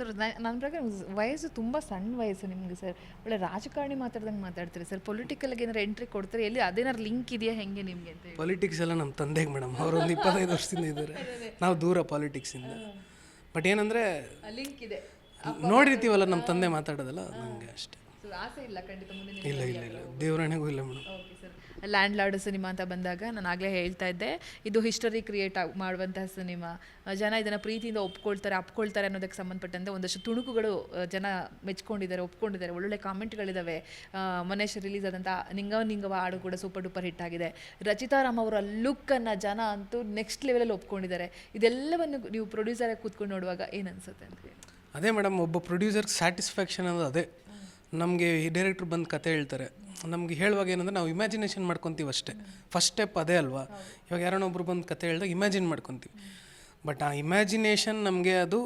Sir ನನ್ನ ಪ್ರಕಾರ ವಯಸ್ಸು ತುಂಬ ಸಣ್ಣ ವಯಸ್ಸು ನಿಮಗೆ ಸರ್. ಒಳ್ಳೆ ರಾಜಕಾರಣಿ ಮಾತಾಡ್ದಂಗೆ ಮಾತಾಡ್ತೀರಿ ಸರ್. ಪೊಲಿಟಿಕಲ್ಗೆ ಏನಾರು ಎಂಟ್ರಿ ಕೊಡ್ತಾರೆ? ಎಲ್ಲಿ ಅದೇನಾರು ಲಿಂಕ್ ಇದೆಯಾ ಹೆಂಗೆ ನಿಮಗೆ ಅಂತ ಪೊಲಿಟಿಕ್ಸ್ ಎಲ್ಲ ನಮ್ಮ ತಂದೆಗೆ ಮೇಡಮ್ ಅವರು ಒಂದು ಇಪ್ಪತ್ತೈದು ವರ್ಷದಿಂದ ಇದ್ದಾರೆ. ನಾವು ದೂರ ಪಾಲಿಟಿಕ್ಸಿಂದ ಬಟ್ ಏನಂದರೆ ಲಿಂಕ್ ಇದೆ. ನೋಡಿರ್ತೀವಲ್ಲ ನಮ್ಮ ತಂದೆ ಮಾತಾಡೋದಲ್ಲ ನನಗೆ ಅಷ್ಟೇ. ಆಸೆ ಇಲ್ಲ ಖಂಡಿತ ಮುಂದೆ ಇಲ್ಲ ಇಲ್ಲ ಇಲ್ಲ. ದೇವರಣೆಗೂ ಇಲ್ಲ ಮೇಡಮ್ ಲ್ಯಾಂಡ್ ಲಾರ್ಡ್ ಸಿನಿಮಾ ಅಂತ ಬಂದಾಗ ನಾನು ಆಗಲೇ ಹೇಳ್ತಾ ಇದ್ದೆ. ಇದು ಹಿಸ್ಟರಿ ಕ್ರಿಯೇಟ್ ಆಗಿ, ಮಾಡುವಂತಹ ಸಿನಿಮಾ ಜನ ಇದನ್ನು ಪ್ರೀತಿಯಿಂದ ಒಪ್ಕೊಳ್ತಾರೆ, ಅಪ್ಕೊಳ್ತಾರೆ ಅನ್ನೋದಕ್ಕೆ ಸಂಬಂಧಪಟ್ಟಂತೆ ಒಂದಷ್ಟು ತುಣುಕುಗಳು ಜನ ಮೆಚ್ಕೊಂಡಿದ್ದಾರೆ, ಒಪ್ಕೊಂಡಿದ್ದಾರೆ. ಒಳ್ಳೊಳ್ಳೆ ಕಾಮೆಂಟ್ಗಳಿದ್ದಾವೆ ಮನೇಶ್ ರಿಲೀಸ್ ಆದಂಥ ನಿಂಗವ ನಿಂಗವ ಹಾಡು ಕೂಡ ಸೂಪರ್ ಡೂಪರ್ ಹಿಟ್ ಆಗಿದೆ. ರಚಿತಾ ರಾಮ್ ಅವರ ಲುಕ್ಕನ್ನು ಜನ ಅಂತೂ ನೆಕ್ಸ್ಟ್ ಲೆವೆಲಲ್ಲಿ ಒಪ್ಕೊಂಡಿದ್ದಾರೆ. ಇದೆಲ್ಲವನ್ನು ನೀವು ಪ್ರೊಡ್ಯೂಸರ್ ಕೂತ್ಕೊಂಡು ನೋಡುವಾಗ ಏನು ಅನಿಸುತ್ತೆ ಅಂತ ಅದೇ ಮೇಡಮ್ ಒಬ್ಬ ಪ್ರೊಡ್ಯೂಸರ್ಗೆ ಸ್ಯಾಟಿಸ್ಫ್ಯಾಕ್ಷನ್ ಅನ್ನೋದು ಅದೇ. ನಮಗೆ ಈ ಡೈರೆಕ್ಟ್ರ್ ಬಂದು ಕತೆ ಹೇಳ್ತಾರೆ. ನಮ್ಗೆ ಹೇಳುವಾಗ ಏನಂದ್ರೆ ನಾವು ಇಮ್ಯಾಜಿನೇಷನ್ ಮಾಡ್ಕೊತೀವಿ ಅಷ್ಟೇ. ಫಸ್ಟ್ ಸ್ಟೆಪ್ ಅದೇ ಅಲ್ವಾ? ಇವಾಗ ಯಾರೋ ಒಬ್ರು ಬಂದು ಕತೆ ಹೇಳಿದಾಗ ಇಮ್ಯಾಜಿನ್ ಮಾಡ್ಕೊತೀವಿ. ಬಟ್ ಆ ಇಮ್ಯಾಜಿನೇಷನ್ ನಮಗೆ ಅದು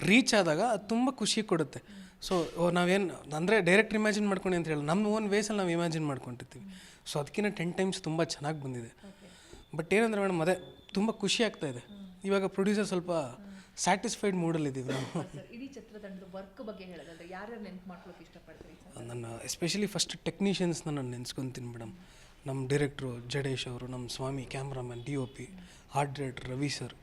ರೀಚ್ ಆದಾಗ ಅದು ತುಂಬ ಖುಷಿ ಕೊಡುತ್ತೆ. ಸೊ ನಾವೇನು ಅಂದರೆ ಡೈರೆಕ್ಟ್ ಇಮ್ಯಾಜಿನ್ ಮಾಡ್ಕೊಂಡು ಅಂತ ಹೇಳಿ ನಮ್ಮ ಓನ್ ವೇಸಲ್ಲಿ ನಾವು ಇಮ್ಯಾಜಿನ್ ಮಾಡ್ಕೊಂಡಿರ್ತೀವಿ ಸೊ ಅದಕ್ಕಿಂತ ಟೆನ್ ಟೈಮ್ಸ್ ತುಂಬ ಚೆನ್ನಾಗಿ ಬಂದಿದೆ. ಬಟ್ ಏನಂದ್ರೆ ಮೇಡಮ್ ಅದೇ ತುಂಬ ಖುಷಿ ಆಗ್ತಾ ಇದೆ. ಇವಾಗ ಪ್ರೊಡ್ಯೂಸರ್ ಸ್ವಲ್ಪ ಸ್ಯಾಟಿಸ್ಫೈಡ್ ಮೂಡಲ್ಲಿದ್ದೀವಿ ನಾವು. ಇಡೀ ಚಿತ್ರತಂಡದ ವರ್ಕ್ ಬಗ್ಗೆ ಹೇಳೋದಾದ್ರೆ ಯಾರ್ಯಾರು ನೆನ್ಪು ಮಾಡ್ಕೊಳಕ್ಕೆ ಇಷ್ಟಪಡ್ತೀರಿ ನನ್ನ ಎಸ್ಪೆಷಲಿ ಫಸ್ಟ್ ಟೆಕ್ನಿಷಿಯನ್ಸ್ನ ನಾನು ನೆನೆಸ್ಕೊತೀನಿ ಮೇಡಮ್ ನಮ್ಮ ಡೈರೆಕ್ಟ್ರು ಜಡೇಶ್ ಅವರು ನಮ್ಮ Swamy cameraman D O P art director Ravi sir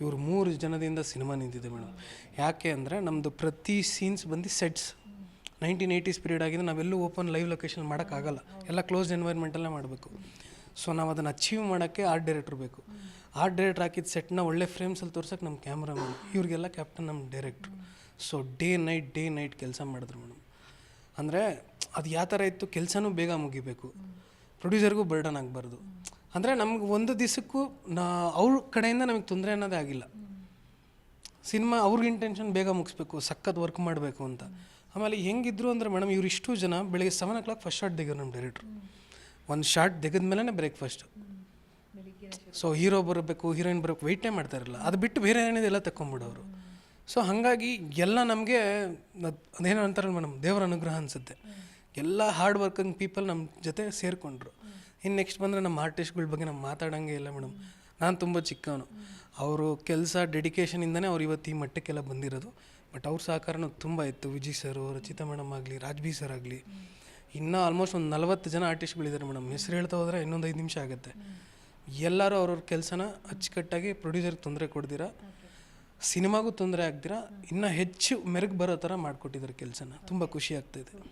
ಇವರು ಮೂರು ಜನದಿಂದ ಸಿನಿಮಾ ನಿಂತಿದೆ ಮೇಡಮ್ ಯಾಕೆ ಅಂದರೆ ನಮ್ಮದು ಪ್ರತಿ ಸೀನ್ಸ್ ಬಂದು ಸೆಟ್ಸ್ ನೈನ್ಟೀನ್ ಏಯ್ಟೀಸ್ ಪೀರಿಯಡ್ ಆಗಿದೆ ನಾವೆಲ್ಲೂ ಓಪನ್ ಲೈವ್ ಲೊಕೇಶನ್ ಮಾಡೋಕ್ಕಾಗಲ್ಲ ಎಲ್ಲ ಕ್ಲೋಸ್ಡ್ ಎನ್ವೈರ್ಮೆಂಟಲ್ಲೇ ಮಾಡಬೇಕು. ಸೊ ನಾವು ಅದನ್ನು ಅಚೀವ್ ಮಾಡೋಕ್ಕೆ ಆರ್ಟ್ ಡೈರೆಕ್ಟ್ರ್ ಬೇಕು. ಆರ್ಟ್ ಡೈರೆಕ್ಟ್ರ್ ಹಾಕಿದ ಸೆಟ್ನ ಒಳ್ಳೆ ಫ್ರೇಮ್ಸಲ್ಲಿ ತೋರ್ಸೋಕೆ ನಮ್ಮ ಕ್ಯಾಮ್ರಾಮನ್ ಇವ್ರಿಗೆಲ್ಲ ಕ್ಯಾಪ್ಟನ್ ನಮ್ಮ director so day night day night ಕೆಲಸ ಮಾಡಿದ್ರು ಮೇಡಮ್ ಅಂದರೆ ಅದು ಯಾವ ಥರ ಇತ್ತು? ಕೆಲಸನೂ ಬೇಗ ಮುಗಿಬೇಕು. ಪ್ರೊಡ್ಯೂಸರ್ಗೂ ಬರ್ಡನ್ ಆಗಬಾರ್ದು. ಅಂದರೆ ನಮ್ಗೆ ಒಂದು ದಿವಸಕ್ಕೂ ನಾ, ಅವ್ರ ಕಡೆಯಿಂದ ನಮಗೆ ತೊಂದರೆ ಅನ್ನೋದೇ ಆಗಿಲ್ಲ. ಸಿನಿಮಾ ಅವ್ರಿಗೆ ಇಂಟೆನ್ಷನ್ ಬೇಗ ಮುಗಿಸ್ಬೇಕು, ಸಖತ್ ವರ್ಕ್ ಮಾಡಬೇಕು ಅಂತ. ಆಮೇಲೆ ಹೆಂಗಿದ್ರು ಅಂದರೆ ಮೇಡಮ್ ಇವ್ರು ಇಷ್ಟು ಜನ ಬೆಳಿಗ್ಗೆ seven o'clock first shot ತೆಗಿಯೋರು ನಮ್ಮ ಡೈರೆಕ್ಟ್ರು ಒಂದು ಶಾರ್ಟ್ ತೆಗೆದ ಮೇಲೆ ಬ್ರೇಕ್ಫಾಸ್ಟು ಸೊ ಹೀರೋ ಬರಬೇಕು ಹೀರೋಯಿನ್ ಬರಬೇಕು ವೆಯ್ಟೇ ಮಾಡ್ತಾ ಅದು ಬಿಟ್ಟು ಬೇರೆ ಏನಿದೆ ಎಲ್ಲ ತಗೊಂಬಿಡೋರು ಸೊ ಹಾಗಾಗಿ ಎಲ್ಲ ನಮಗೆ ಅದೇನೋ ಅಂತಾರಲ್ಲ ಮೇಡಮ್ ದೇವರ ಅನುಗ್ರಹ ಅನಿಸುತ್ತೆ. ಎಲ್ಲ ಹಾರ್ಡ್ ವರ್ಕಿಂಗ್ ಪೀಪಲ್ ನಮ್ಮ ಜೊತೆ ಸೇರಿಕೊಂಡ್ರು. ಇನ್ನು ನೆಕ್ಸ್ಟ್ ಬಂದರೆ ನಮ್ಮ ಆರ್ಟಿಸ್ಟ್ಗಳ ಬಗ್ಗೆ ನಮ್ಮ ಮಾತಾಡೋಂಗೆ ಇಲ್ಲ ಮೇಡಮ್ ನಾನು ತುಂಬ ಚಿಕ್ಕವನು. ಅವರು ಕೆಲಸ ಡೆಡಿಕೇಶನಿಂದನೇ ಅವ್ರು ಇವತ್ತು ಈ ಮಟ್ಟಕ್ಕೆಲ್ಲ ಬಂದಿರೋದು. ಬಟ್ ಅವ್ರ ಸಹಕಾರನೂ ತುಂಬ ಇತ್ತು. ವಿಜಯ್ ಸರು ರಚಿತಾ ಮೇಡಮ್ ಆಗಲಿ, ರಾಜ್ಬಿ ಸರ್ ಆಗಲಿ. ಇನ್ನೂ ಆಲ್ಮೋಸ್ಟ್ ಒಂದು ನಲವತ್ತು ಜನ ಆರ್ಟಿಸ್ಟ್ಗಳಿದ್ದಾರೆ ಮೇಡಮ್ ಹೆಸರು ಹೇಳ್ತಾ ಹೋದರೆ ಇನ್ನೊಂದು ಐದು ನಿಮಿಷ ಆಗುತ್ತೆ. ಎಲ್ಲರೂ ಅವ್ರವ್ರ ಕೆಲಸನ ಅಚ್ಚುಕಟ್ಟಾಗಿ ಪ್ರೊಡ್ಯೂಸರ್ಗೆ ತೊಂದರೆ ಕೊಡ್ದಿರ? ಸಿನಿಮಾಗೂ ತೊಂದರೆ ಆಗ್ದಿರಾ? ಇನ್ನೂ ಹೆಚ್ಚು ಮೆರುಗು ಬರೋ ಥರ ಮಾಡಿಕೊಟ್ಟಿದ್ದಾರೆ ಕೆಲಸನ. ತುಂಬ ಖುಷಿ ಆಗ್ತಾಯಿದೆ